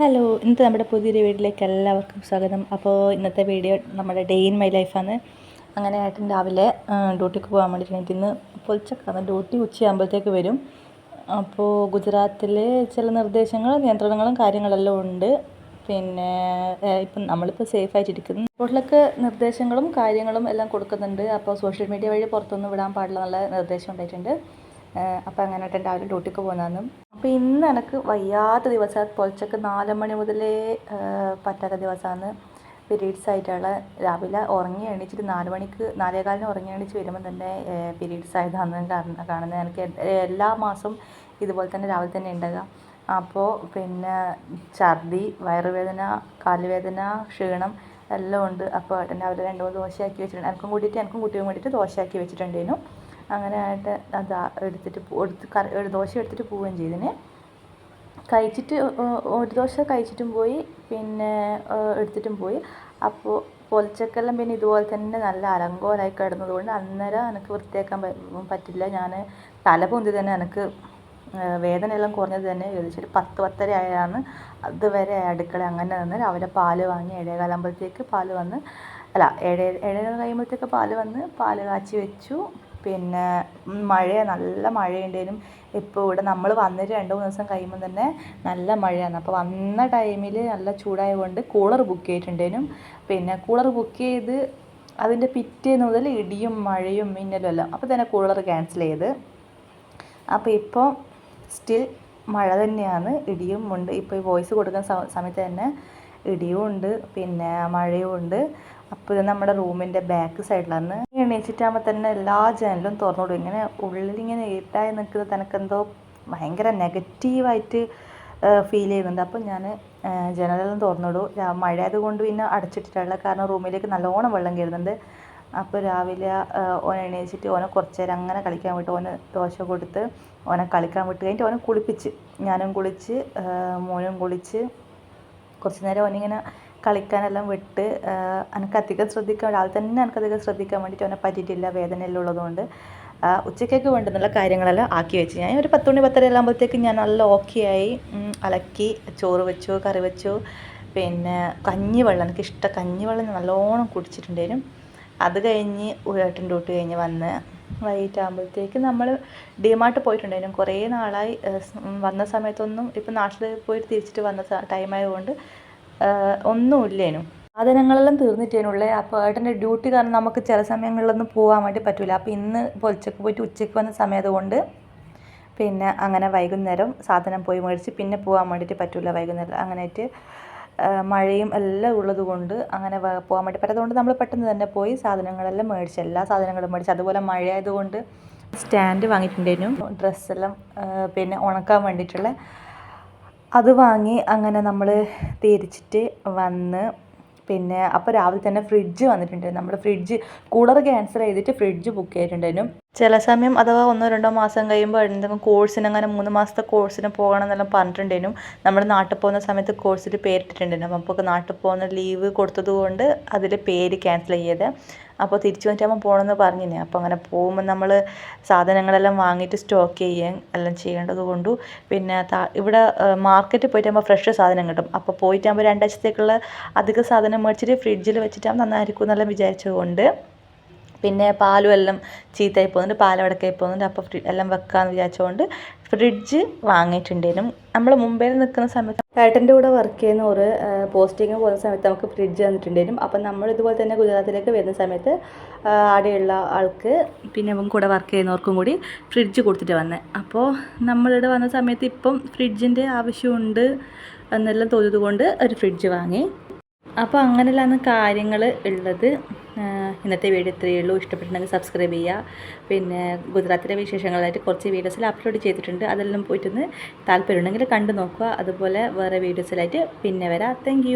Hello ഇന്നത്തെ നമ്മുടെ പുതിയൊരു വീട്ടിലേക്ക് എല്ലാവർക്കും സ്വാഗതം. അപ്പോൾ ഇന്നത്തെ വീഡിയോ നമ്മുടെ ഡേ ഇൻ മൈ ലൈഫാണ് അങ്ങനെ ഏട്ടൻ രാവിലെ ഡ്യൂട്ടിക്ക് പോകാൻ വേണ്ടിയിട്ട് ഇന്ന് പൊളിച്ചക്കാണ് ഡ്യൂട്ടി ഉച്ചയാകുമ്പോഴത്തേക്ക് വരും. അപ്പോൾ ഗുജറാത്തിലെ ചില നിർദ്ദേശങ്ങളും നിയന്ത്രണങ്ങളും കാര്യങ്ങളെല്ലാം ഉണ്ട്. പിന്നെ ഇപ്പം നമ്മളിപ്പോൾ സേഫ് ആയിട്ടിരിക്കുന്നു റോഡിലൊക്കെ നിർദ്ദേശങ്ങളും കാര്യങ്ങളും എല്ലാം കൊടുക്കുന്നുണ്ട്. അപ്പോൾ സോഷ്യൽ മീഡിയ വഴി പുറത്തൊന്നും വിടാൻ പാടില്ല എന്നുള്ള നിർദ്ദേശം ഉണ്ടായിട്ടുണ്ട്. അപ്പോൾ അങ്ങനെ ഏട്ടൻ രാവിലെ ഡ്യൂട്ടിക്ക് പോകുന്നതാണ്. അപ്പോൾ ഇന്ന് എനിക്ക് വയ്യാത്ത ദിവസം. പൊളിച്ചക്ക് നാല് മണി മുതലേ പറ്റാത്ത ദിവസമാണ് പീരീഡ്സ് ആയിട്ടുള്ള രാവിലെ ഉറങ്ങി എണീച്ചിട്ട് നാല് മണിക്ക് നാലേകാലിന് ഉറങ്ങി എണീച്ച് വരുമ്പോൾ തന്നെ പീരീഡ്സ് ആയതാണ് കാണുന്നത് എനിക്ക് എല്ലാ മാസവും ഇതുപോലെ തന്നെ രാവിലെ തന്നെ ഉണ്ടാകുക അപ്പോൾ പിന്നെ ഛർദി വയറുവേദന കാലുവേദന ക്ഷീണം എല്ലാം ഉണ്ട്. അപ്പോൾ ഏട്ടൻ രാവിലെ രണ്ട് മൂന്ന് ദോശയാക്കി വെച്ചിട്ടുണ്ട്. എനിക്കും കൂട്ടിയിട്ട് എനിക്കും കുട്ടിയും കൂടിയിട്ട് ദോശയാക്കി വെച്ചിട്ടുണ്ടേനു. അങ്ങനെ ആയിട്ട് അതാ എടുത്തിട്ട് എടുത്ത് ഒരു ദോശ എടുത്തിട്ട് പോവുകയും ചെയ്തിന് കഴിച്ചിട്ട് ഒരു ദോശ കഴിച്ചിട്ടും പോയി പിന്നെ എടുത്തിട്ടും പോയി. അപ്പോൾ പൊലിച്ചക്കെല്ലാം പിന്നെ ഇതുപോലെ തന്നെ നല്ല അലങ്കോലായി കിടന്നതുകൊണ്ട് അന്നേരം എനിക്ക് വൃത്തിയാക്കാൻ പറ്റില്ല. ഞാൻ തല പൊന്തി തന്നെ എനിക്ക് വേദനയെല്ലാം കുറഞ്ഞത് തന്നെ ഏകദേശം പത്ത് പത്തര ആയാണ് അതുവരെ അടുക്കള അങ്ങനെ നിന്ന് അവരെ പാൽ വാങ്ങി ഏഴേകാലാകുമ്പോഴത്തേക്ക് പാൽ വന്ന് അല്ല ഏഴേ ഏഴര കഴിയുമ്പോഴത്തേക്ക് പാൽ വന്ന് പാൽ കാച്ചി വെച്ചു. പിന്നെ മഴ നല്ല മഴയുണ്ടേനും. ഇപ്പോൾ ഇവിടെ നമ്മൾ വന്നിട്ട് രണ്ട് മൂന്ന് ദിവസം കഴിയുമ്പോൾ തന്നെ നല്ല മഴയാണ്. അപ്പോൾ വന്ന ടൈമിൽ നല്ല ചൂടായതുകൊണ്ട് കൂളർ ബുക്ക് ചെയ്തിട്ടുണ്ടേനും. പിന്നെ കൂളർ ബുക്ക് ചെയ്ത് അതിന്റെ പിറ്റേന്ന് മുതൽ ഇടിയും മഴയും മിന്നലും എല്ലാം. അപ്പോൾ തന്നെ കൂളർ ക്യാൻസൽ ചെയ്ത്. അപ്പോൾ ഇപ്പോൾ സ്റ്റിൽ മഴ തന്നെയാണ്. ഇടിയും ഉണ്ട്. ഇപ്പോൾ ഈ വോയിസ് കൊടുക്കുന്ന സമയത്ത് തന്നെ ഇടിയും ഉണ്ട്. പിന്നെ മഴയും ഉണ്ട്. അപ്പോൾ ഇത് നമ്മുടെ റൂമിന്റെ ബാക്ക് സൈഡിലാണ് എണീച്ചിട്ടാകുമ്പോൾ തന്നെ എല്ലാ ജനലും തുറന്നുവിടും ഇങ്ങനെ ഉള്ളിലിങ്ങനെ ഇരുട്ടായി നിൽക്കുന്നത് തനക്കെന്തോ ഭയങ്കര നെഗറ്റീവായിട്ട് ഫീൽ ചെയ്യുന്നുണ്ട്. അപ്പോൾ ഞാൻ ജനലെല്ലാം തുറന്നിടും. മഴ ആയതുകൊണ്ട് പിന്നെ അടച്ചിട്ടിട്ടുള്ള കാരണം റൂമിലേക്ക് നല്ലോണം വെള്ളം കയറുന്നുണ്ട്. അപ്പോൾ രാവിലെ ഓനെ എണീച്ചിട്ട് ഓനെ കുറച്ച് നേരം അങ്ങനെ കളിക്കാൻ വിട്ട് ഓന് ദോശ കൊടുത്ത് ഓനെ കളിക്കാൻ വിട്ട് കഴിഞ്ഞിട്ട് ഓനെ കുളിപ്പിച്ച്. ഞാനും കുളിച്ച് മോനും കുളിച്ച്. കുറച്ച് നേരം ഓനിങ്ങനെ കളിക്കാനെല്ലാം വിട്ട് എനിക്കധികം ശ്രദ്ധിക്കാൻ രാവിലെ തന്നെ എനിക്കധികം ശ്രദ്ധിക്കാൻ വേണ്ടിയിട്ട് അവനെ പറ്റിയിട്ടില്ല വേദനയെല്ലാം ഉള്ളതുകൊണ്ട് ആഹ് ഉച്ചക്കേക്ക് വേണ്ടുന്നുള്ള കാര്യങ്ങളെല്ലാം ആക്കി വെച്ച്. ഞാൻ ഒരു പത്ത് മണി പത്തര എല്ലാം ആകുമ്പോഴത്തേക്ക് ഞാൻ നല്ല ഓക്കെ ആയി അലക്കി ചോറ് വെച്ചു കറി വെച്ചു. പിന്നെ കഞ്ഞിവെള്ളം എനിക്ക് കഞ്ഞിവെള്ളം ഞാൻ നല്ലോണം കുടിച്ചിട്ടുണ്ടായിരുന്നു. അത് കഴിഞ്ഞ് ഏട്ടൻ ഡ്യൂട്ടി കഴിഞ്ഞ് വന്ന് വൈകിട്ടാകുമ്പോഴത്തേക്ക് നമ്മൾ ഡിമാർട്ട് പോയിട്ടുണ്ടായിരുന്നു. കുറേ നാളായി വന്ന സമയത്തൊന്നും ഇപ്പം നാട്ടിൽ പോയിട്ട് തിരിച്ചിട്ട് വന്ന ടൈം ആയതുകൊണ്ട് ഒന്നുമില്ലേനും സാധനങ്ങളെല്ലാം തീർന്നിട്ടേനുള്ളേ. അപ്പോൾ ഏട്ടന്റെ ഡ്യൂട്ടി കാരണം നമുക്ക് ചില സമയങ്ങളിലൊന്നും പോകാൻ വേണ്ടി പറ്റില്ല അപ്പോൾ ഇന്ന് ഇപ്പോൾ ഉച്ചയ്ക്ക് പോയിട്ട് ഉച്ചയ്ക്ക് വന്ന സമയതുകൊണ്ട് പിന്നെ അങ്ങനെ വൈകുന്നേരം സാധനം പോയി മേടിച്ച് പിന്നെ പോകാൻ വേണ്ടിയിട്ട് പറ്റില്ല വൈകുന്നേരം. അങ്ങനെയായിട്ട് മഴയും എല്ലാം ഉള്ളത് കൊണ്ട് അങ്ങനെ പോകാൻ വേണ്ടി പറ്റാത്തതുകൊണ്ട് നമ്മൾ പെട്ടെന്ന് തന്നെ പോയി സാധനങ്ങളെല്ലാം മേടിച്ച് എല്ലാ സാധനങ്ങളും മേടിച്ച്. അതുപോലെ മഴ ആയതുകൊണ്ട് സ്റ്റാൻഡ് വാങ്ങിയിട്ടുണ്ടായിരുന്നു ഡ്രസ്സെല്ലാം പിന്നെ ഉണക്കാൻ വേണ്ടിയിട്ടുള്ള അത് വാങ്ങി അങ്ങനെ നമ്മൾ തിരിച്ചിട്ട് വന്ന് പിന്നെ അപ്പോൾ രാവിലെ തന്നെ ഫ്രിഡ്ജ് വന്നിട്ടുണ്ടായിരുന്നു. നമ്മുടെ ഫ്രിഡ്ജ് കൂളർ ക്യാൻസൽ ചെയ്തിട്ട് ഫ്രിഡ്ജ് ബുക്ക് ചെയ്തിട്ടുണ്ടായിരുന്നു. ചില സമയം അഥവാ ഒന്നോ രണ്ടോ മാസം കഴിയുമ്പോൾ എന്തെങ്കിലും കോഴ്സിന് അങ്ങനെ മൂന്ന് മാസത്തെ കോഴ്സിന് പോകണം എന്നെല്ലാം പറഞ്ഞിട്ടുണ്ടായിരുന്നു. നമ്മുടെ നാട്ടിൽ പോകുന്ന സമയത്ത് കോഴ്സിൽ പേരിട്ടിട്ടുണ്ടായിരുന്നു. അപ്പോൾ നാട്ടിൽ പോകുന്ന ലീവ് കൊടുത്തതുകൊണ്ട് അതിൽ പേര് ക്യാൻസൽ ചെയ്ത് അപ്പോൾ തിരിച്ചു വന്നിട്ടാകുമ്പോൾ പോകണമെന്ന് പറഞ്ഞിനെ. അപ്പോൾ അങ്ങനെ പോകുമ്പോൾ നമ്മൾ സാധനങ്ങളെല്ലാം വാങ്ങിയിട്ട് സ്റ്റോക്ക് ചെയ്യാൻ എല്ലാം ചെയ്യേണ്ടത് കൊണ്ടു. പിന്നെ ഇവിടെ മാർക്കറ്റിൽ പോയിട്ടാകുമ്പോൾ ഫ്രഷ് സാധനം കിട്ടും. അപ്പോൾ പോയിട്ടാകുമ്പോൾ രണ്ടാഴ്ചത്തേക്കുള്ള അധിക സാധനം മേടിച്ചിട്ട് ഫ്രിഡ്ജിൽ വെച്ചിട്ടാകുമ്പോൾ നന്നായിരിക്കും എന്നെല്ലാം വിചാരിച്ചതുകൊണ്ട് പിന്നെ പാലും എല്ലാം ചീത്തയായി പോകുന്നുണ്ട് പാലടക്കായി പോകുന്നുണ്ട്. അപ്പോൾ എല്ലാം വെക്കാമെന്ന് വിചാരിച്ചുകൊണ്ട് ഫ്രിഡ്ജ് വാങ്ങിയിട്ടുണ്ടായിരുന്നു നമ്മൾ മുംബൈയിൽ നിൽക്കുന്ന സമയത്ത് ഏട്ടന്റെ കൂടെ വർക്ക് ചെയ്യുന്ന ഒരു പോസ്റ്റിംഗ് പോകുന്ന സമയത്ത് നമുക്ക് ഫ്രിഡ്ജ് തന്നിട്ടുണ്ടായിരുന്നു അപ്പം നമ്മൾ ഇതുപോലെ തന്നെ ഗുജറാത്തിലേക്ക് വരുന്ന സമയത്ത് അവിടെയുള്ള ആൾക്ക് പിന്നെ അവൻ കൂടെ വർക്ക് ചെയ്യുന്നവർക്കും കൂടി ഫ്രിഡ്ജ് കൊടുത്തിട്ട് വന്നത് അപ്പോൾ നമ്മളിവിടെ വന്ന സമയത്ത് ഇപ്പം ഫ്രിഡ്ജിന്റെ ആവശ്യമുണ്ട് എന്നെല്ലാം തോന്നിയത് കൊണ്ട് ഒരു ഫ്രിഡ്ജ് വാങ്ങി. അപ്പോൾ അങ്ങനെയുള്ള കാര്യങ്ങൾ ഉള്ളത്. ഇന്നത്തെ വീഡിയോ ഇത്രയേ ഉള്ളൂ. ഇഷ്ടപ്പെട്ടിട്ടുണ്ടെങ്കിൽ സബ്സ്ക്രൈബ് ചെയ്യുക. പിന്നെ ഗുജറാത്തിലെ വിശേഷങ്ങളായിട്ട് കുറച്ച് വീഡിയോസിൽ അപ്ലോഡ് ചെയ്തിട്ടുണ്ട്. അതെല്ലാം പോയിട്ടൊന്ന് താല്പര്യമുണ്ടെങ്കിൽ കണ്ടു നോക്കുക. അതുപോലെ വേറെ വീഡിയോസിലായിട്ട് പിന്നെ വരാം. താങ്ക്